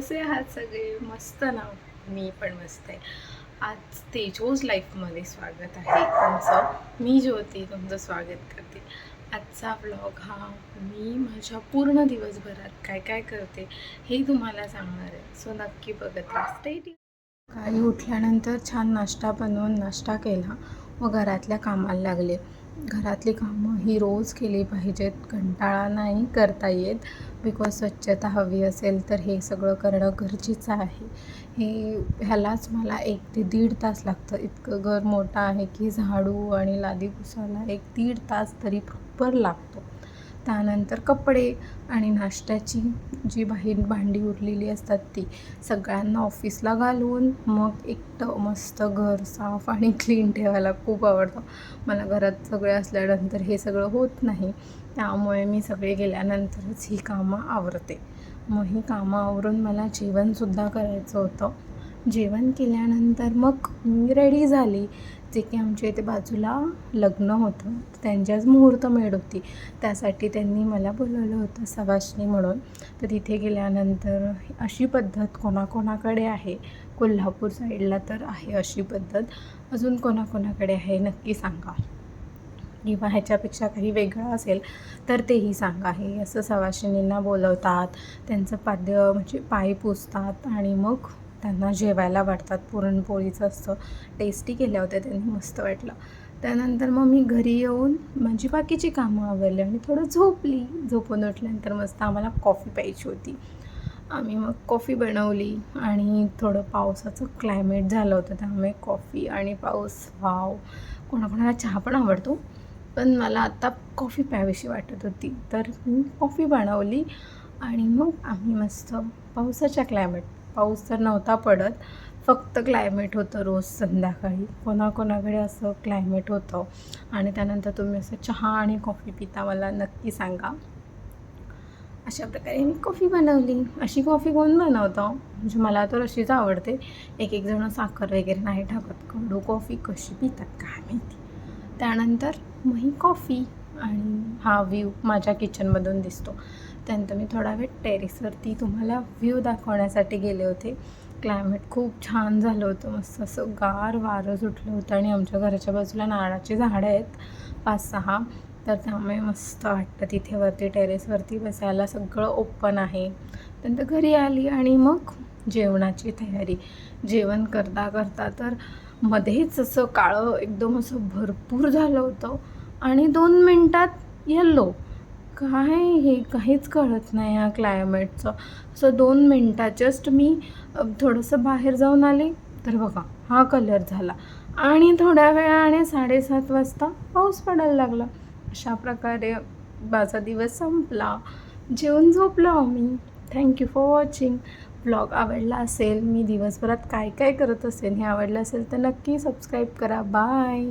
सगळे? मस्त ना? मी पण मस्त आहे. आज तेजोज लाईफमध्ये स्वागत आहे तुमचं. मी ज्योती तुमचं स्वागत करते. आजचा ब्लॉग हा मी माझ्या पूर्ण दिवसभरात काय काय करते हे तुम्हाला सांगणार आहे. सो नक्की बघत राहा. Stay सकाळी उठल्यानंतर छान नाश्ता बनवून नाश्ता केला. व घरातल्या कामाला लागले. घरातली कामं ही रोज केली पाहिजेत. कंटाळा नाही करता येत. बिकॉज स्वच्छता हवी असेल तर हे सगळं करणं गरजेचं आहे. हे ह्यालाच मला एक ते दीड तास लागतं. इतकं घर मोठं आहे की झाडू आणि लादी पुसायला एक दीड तास तरी प्रॉपर लागतो. त्यानंतर कपडे आणि नाश्त्याची जी बाहेर भांडी उरलेली असतात ती सगळ्यांना ऑफिसला घालून मग एकटं मस्त घर साफ आणि क्लीन ठेवायला खूप आवडतं. मला घरात सगळे असल्यानंतर हे सगळं होत नाही. त्यामुळे मी सगळे गेल्यानंतरच ही कामं आवरते. मग ही कामं आवरून मला जेवणसुद्धा करायचं होतं. जेवण केल्यानंतर मग मी रेडी झाली. जे की आमच्या इथे बाजूला लग्न होतं. त्यांच्याच मुहूर्तमेढ होती. त्यासाठी त्यांनी मला बोलवलं होतं सवासणी म्हणून. तर तिथे गेल्यानंतर अशी पद्धत कोणाकोणाकडे आहे? कोल्हापूर साईडला तर आहे अशी पद्धत. अजून कोणाकोणाकडे आहे नक्की सांगा. किंवा ह्याच्यापेक्षा काही वेगळं असेल तर तेही सांगा. हे असं सवाशिनींना बोलवतात. त्यांचं पाद्य म्हणजे पाय पुसतात आणि मग त्यांना जेवायला वाटतात पुरणपोळीचं असतं. टेस्टी केल्या होत्या त्यांनी मस्त वाटलं. त्यानंतर मग मी घरी येऊन माझी बाकीची कामं आवरली आणि थोडं झोपली. झोपून उठल्यानंतर मस्त आम्हाला कॉफी प्यायची होती. आम्ही मग कॉफी बनवली आणि थोडं पावसाचं क्लायमेट झालं होतं त्यामुळे कॉफी आणि पाऊस वाव. कोणाकोणाला चहा पण आवडतो पण मला आता कॉफी प्यावीशी वाटत होती. तर मी कॉफी बनवली आणि मग आम्ही मस्त पावसाच्या क्लायमेट पाऊस तर नव्हता पडत. फक्त क्लायमेट होतं रोज संध्याकाळी. कोणाकोणाकडे असं क्लायमेट होतं. आणि त्यानंतर तुम्ही असं चहा आणि कॉफी पिता मला नक्की सांगा. अशा प्रकारे मी कॉफी बनवली. अशी कॉफी कोण बनवतं? म्हणजे मला तर अशीच आवडते. एक एक जण साखर वगैरे नाही टाकत. कडू कॉफी कशी पितात काय माहिती. त्यानंतर मग ही कॉफी आणि हा व्ह्यू माझ्या किचनमधून दिसतो. त्यानंतर मी थोडा वेळ टेरेसवरती तुम्हाला व्ह्यू दाखवण्यासाठी गेले होते. क्लायमेट खूप छान झालं होतं. मस्त असं गार वारं सुटलं होतं आणि आमच्या घराच्या बाजूला नारळाची झाडं आहेत पाच सहा. तर त्यामुळे मस्त वाटतं तिथे वरती टेरेसवरती बसायला. सगळं ओपन आहे. त्यानंतर घरी आली आणि मग जेवणाची तयारी. जेवण करता करता तर मध्येच असं काळं एकदम असं भरपूर झालं होतं. आणि दोन मिनटात येल्लो काय हे? काहीच कळत नाही ह्या क्लायमेटचं असं दोन मिनटात जस्ट मी थोडंसं बाहेर जाऊन आले. तर बघा हा कलर झाला. आणि थोड्या वेळाने साडेसात वाजता पाऊस पडायला लागला. अशा प्रकारे माझा दिवस संपला. जेवण झोपलो आम्ही. थँक्यू फॉर वॉचिंग ब्लॉग आवडला असेल मी दिवसभरात काय काय करत असेल हे आवडलं असेल तर नक्की सबस्क्राईब करा. बाय